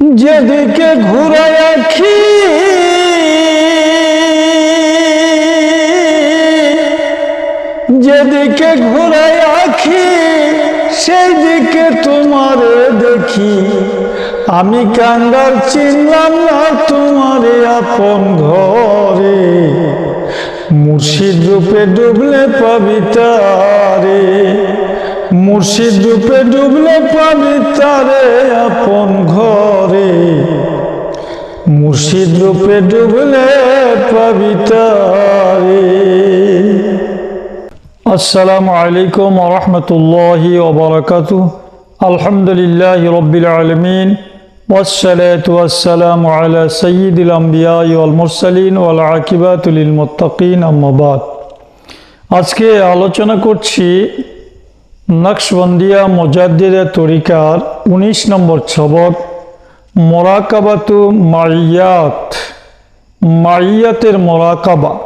যেদিকে ঘুরাই আখি, যেদিকে ঘুরাই আখি সেই দিকে তোমারে দেখি। আমি কাঙ্গার চিনলাম না তোমারে আপন ঘরে। মুর্শিদ রূপে ডুবলে পাবি তারে। মুর্শিদ রূপে ডুবলে পাবি তারে আপন ঘরে মুর্শিদ রূপে ডুবলে পাবি তারে আসসালামু আলাইকুম রহমতুল্লাহি ওবরাকাতু আলহামদুলিল্লাহ রব্বিল আলমিন والصلاة والسلام على سيد الأنبياء والمرسلين والعاقبات للمتقين أما بعد আজকে আলোচনা করছি নকশবন্দিয়া মোজাদ্দিদা তরিকার ১৯ নম্বর সবক মোরাকাবাতু মাইয়াত, মাইয়াতের মোরাকাবা।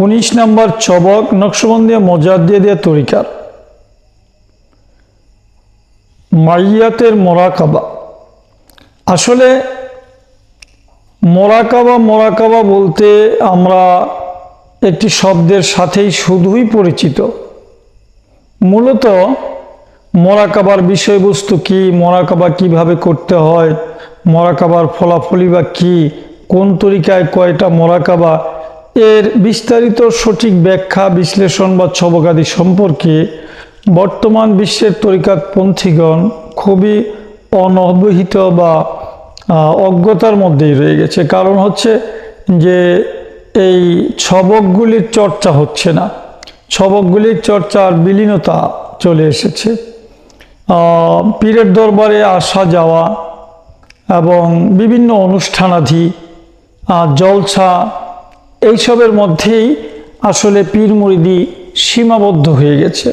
উনিশ নম্বর ছবক নকশবন্দিয়া মোজাদ্দিয়া তরিকার। মাইয়াতের মোরাকাবা। আসলে মোরাকাবা মোরাকাবা বলতে আমরা একটি শব্দের সাথেই শুধুই পরিচিত। মূলত মোরাকাবার বিষয়বস্তু কি মোরাকাবা কীভাবে করতে হয় মোরাকাবার ফলাফলই বা কি, কোন তরিকায় কয়টা মোরাকাবা এর বিস্তারিত সঠিক ব্যাখ্যা, বিশ্লেষণ বা ছবকাদি সম্পর্কে বর্তমান বিশ্বের তরিকাত পন্থীগণ খুবই অনবহিত বা অজ্ঞতার মধ্যেই রয়ে গেছে। কারণ হচ্ছে যে এই ছবকগুলির চর্চা হচ্ছে না। ছবকগুলির চর্চার বিলীনতা চলে এসেছে। পীরের দরবারে আসা যাওয়া এবং বিভিন্ন অনুষ্ঠানাধি জলসা, এইসবের মধ্যেই আসলে পীর মুরিদি সীমাবদ্ধ হয়ে গেছে।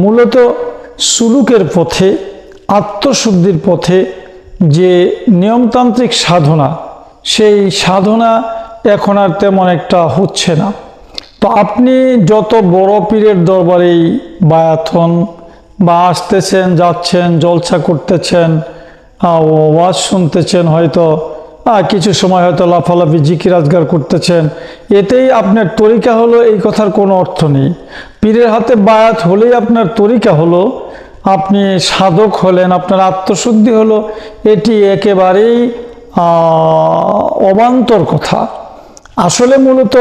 মূলত সুলুকের পথে, আত্মশুদ্ধির পথে যে নিয়মতান্ত্রিক সাধনা, সেই সাধনা এখন আর তেমন একটা হচ্ছে না। তো আপনি যত বড় পীরের দরবারেই বায়াত হন বা আসতেছেন, যাচ্ছেন, জলসা করতেছেন ওয়াজ শুনতেছেন হয়তো কিছু সময় হয়তো লাফালাফি, জিকির আজগার করতেছেন, এতেই আপনার তরিকা হলো এই কথার কোনো অর্থ নেই। পীরের হাতে বায়াত হলেই আপনার তরিকা হলো, আপনি সাধক হলেন, আপনার আত্মশুদ্ধি হলো, এটি একেবারেই অবান্তর কথা। আসলে মূলত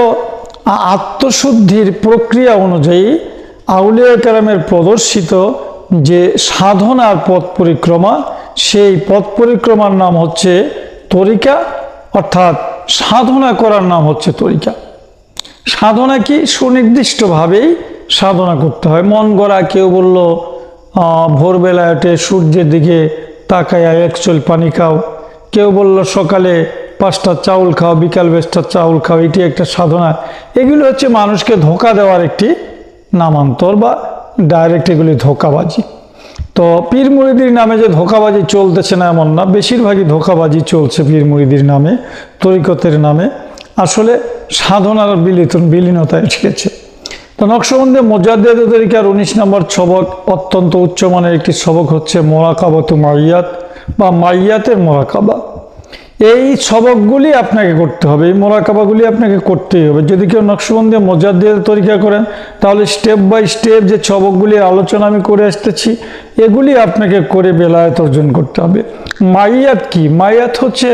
আত্মশুদ্ধির প্রক্রিয়া অনুযায়ী আউলিয়া কালামের প্রদর্শিত যে সাধনার পথ পরিক্রমা সেই পথ পরিক্রমার নাম হচ্ছে তরিকা অর্থাৎ সাধনা করার নাম হচ্ছে তরিকা। সাধনা কি? সুনির্দিষ্টভাবেই সাধনা করতে হয়। মন গড়া কেউ বলল আহ, ভোরবেলায় উঠে সূর্যের দিকে তাকায়া এক চল পানি খাও। কেউ বলল সকালে পাঁচটা চাউল খাও, বিকাল বেশটা চাউল খাও, এটি একটা সাধনা। এগুলো হচ্ছে মানুষকে ধোকা দেওয়ার একটি নামান্তর বা ডাইরেক্ট এগুলি ধোকাবাজি। তো পীর মুরিদির নামে যে ধোকাবাজি চলতেছে না এমন না, বেশিরভাগই ধোকাবাজি চলছে পীর মুরিদির নামে, তরিকতের নামে। আসলে সাধনার বিলিত বিলীনতায় এসেছে। তো নকশবন্দি মোজাদ্দেদ তরিকার উনিশ নম্বর ছবক অত্যন্ত উচ্চমানের একটি ছবক হচ্ছে মোরাকাবাতু মাইয়াত বা মাইয়াতের মোরাকাবা। এই সবকগুলি আপনাকে করতে হবে, এই মোরাকাবাগুলি আপনাকে করতেই হবে। যদি কেউ নকশবন্দি মজার দিয়ে তরিকা করেন, তাহলে স্টেপ বাই স্টেপ যে ছবকগুলির আলোচনা আমি করে আসতেছি, এগুলি আপনাকে করে বেলায়ত অর্জন করতে হবে। মাইয়াত কি? মাইয়াত হচ্ছে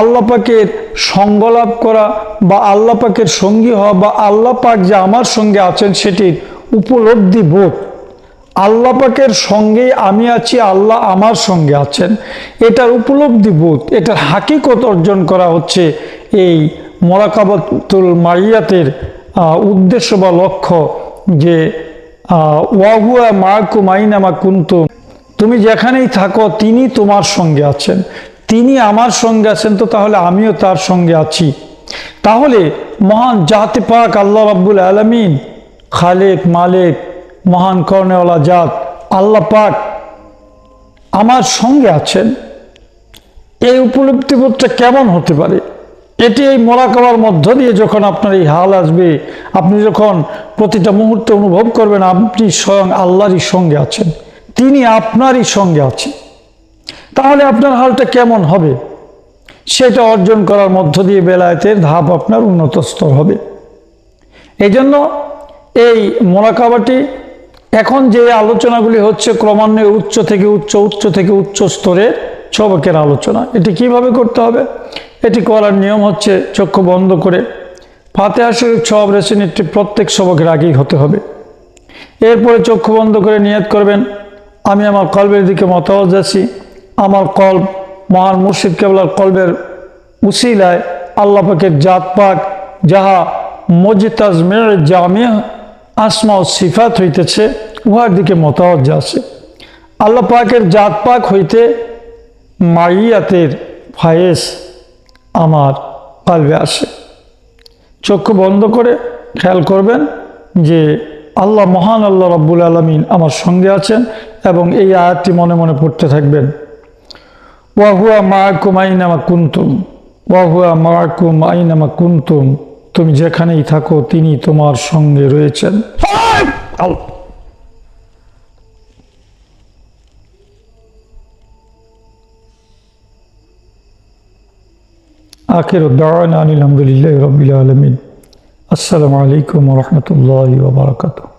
আল্লাহ পাকের সঙ্গ লাভ করা বা আল্লাপাকের সঙ্গী হওয়া বা আল্লাপাক যে আমার সঙ্গে আছেন সেটির উপলব্ধি বোধ। আল্লাহ পাকের সঙ্গেই আমি আছি আল্লাহ আমার সঙ্গে আছেন। এটার উপলব্ধি বোধ এটার হাকিকত অর্জন করা হচ্ছে এই মোরাকাবাতুল মাইয়াতের আহ, উদ্দেশ্য বা লক্ষ্য যে ওয়াহুয়া মাকু মাইনামা কুন্তু তুমি যেখানেই থাকো তিনি তোমার সঙ্গে আছেন। তিনি আমার সঙ্গে আছেন তো তাহলে আমিও তার সঙ্গে আছি। তাহলে মহান জাহাতে পাক আল্লাহ রাব্বুল আলমিন খালেক মালেক মহান কর্ণেওয়ালা জাত আল্লাহ পাক আমার সঙ্গে আছেন। এই উপলব্ধিবোধটা কেমন হতে পারে? এটি এই মোরাকাবার মধ্য দিয়ে যখন আপনার এই হাল আসবে, আপনি যখন প্রতিটা মুহূর্তে অনুভব করবেন, আপনি স্বয়ং আল্লাহরই সঙ্গে আছেন, তিনি আপনারই সঙ্গে আছেন। তাহলে আপনার হালটা কেমন হবে? সেটা অর্জন করার মধ্য দিয়ে বেলায়েতের ধাপ আপনার উন্নত স্তর হবে। এই জন্য এই মোরাকাবাটি এখন যে আলোচনাগুলি হচ্ছে ক্রমান্বয়ে উচ্চ থেকে উচ্চ উচ্চ থেকে উচ্চ স্তরের সবকের আলোচনা, এটি কীভাবে করতে হবে? এটি করার নিয়ম হচ্ছে চক্ষু বন্ধ করে ফাতেহা শরীফ সব রেসিনিটি প্রত্যেক সবকের আগেই হতে হবে। এরপরে চক্ষু বন্ধ করে নিয়ত করবেন, আমি আমার কলবের দিকে মতাওয়াজ আছি আমার কল্ব মহান মুর্শিদ কেবলার কলবের উসিলায় আল্লাহ পাকের জাত পাক যাহা মজিতাজ মের জামিয়া আসমা ও সিফাত হইতেছে উহার দিকে মতাওয়াজ আছে। আল্লাহ পাকের জাত পাক হইতে মাইয়াতের ফায়েস আমার পালবে আসে। চক্ষু বন্ধ করে খেয়াল করবেন যে আল্লাহ মহান আল্লাহ রব্বুল আলমিন আমার সঙ্গে আছেন এবং এই আয়াতটি মনে মনে পড়তে থাকবেন। ওয়াহুয়া মায়াকুম আইনামা কুন্তুম। ওয়াহুয়া মায়াকুম আইনামা কুন্তুম। তুমি যেখানেই থাকো, তিনি তোমার সঙ্গে রয়েছেন। আল্লাহ! আখির দাওয়ানা আনিল আলহামদুলিল্লাহ রবিল আলমিন আসসালামু আলাইকুম রহমতুল্লাহ বারকাতুহ